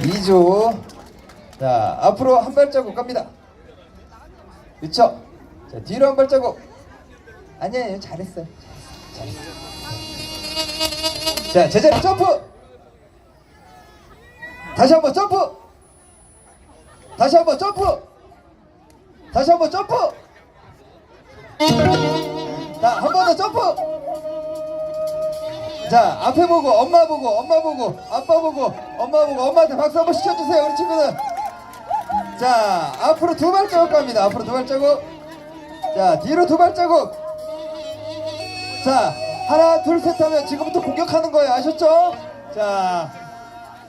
2조. 자, 앞으로 한 발자국 갑니다. 그쵸? 자, 뒤로 한 발자국. 아니에요, 잘했어요. 잘했어요. 자, 제자리 점프! 다시 한번 점프! 다시 한번 점프! 다시 한번 점프! 자, 한 번 더 점프! 자, 앞에 보고, 엄마 보고, 엄마 보고, 아빠 보고, 엄마 보고, 엄마한테 박수 한번 시켜주세요, 우리 친구들. 자, 앞으로 두 발자국 갑니다. 앞으로 두 발자국. 자, 뒤로 두 발자국. 자, 하나, 둘, 셋 하면 지금부터 공격하는 거예요. 아셨죠? 자,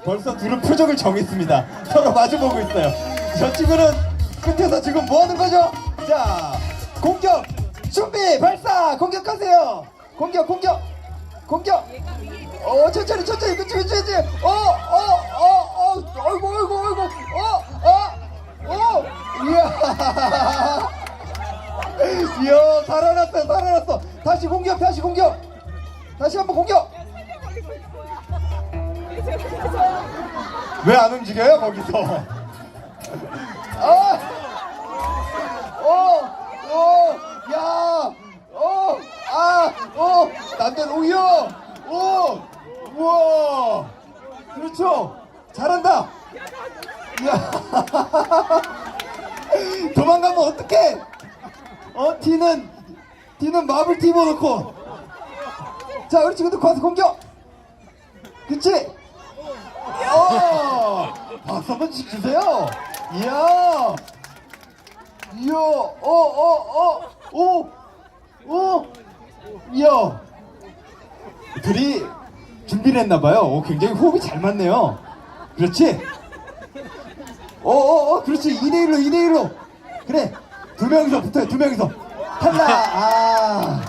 벌써 둘은 표정을 정했습니다. 서로 마주보고 있어요. 저 친구는 끝에서 지금 뭐 하는 거죠? 자, 공격! 준비! 발사! 공격하세요! 공격, 공격! 공격! 어, 천천히, 천천히, 그치, 그치, 그치! 어, 어, 어, 어, 어이구, 어이구, 어이구, 어, 어, 어! 이야! 이야, 살아났어요, 살아났어! 다시 공격, 다시 공격! 다시 한번 공격! 왜 안 움직여요, 거기서? 아! 어! 어! 야! 어! 아! 어! 남자 오요! 오! 우와! 그렇죠! 잘한다! 이야! 도망가면 어떡해! 어? 티는, 티는 마블 집어넣고! 자, 우리 친구들 가서 공격! 그치? 어! 박수 한번 주세요! 이야! 이야! 어, 어, 어! 오! 오! 이야! 둘이 준비를 했나봐요. 오, 굉장히 호흡이 잘 맞네요. 그렇지? 어, 어, 어, 그렇지. 2대1로, 2대1로. 그래. 두 명이서 붙어요, 두 명이서. 탈락! 아.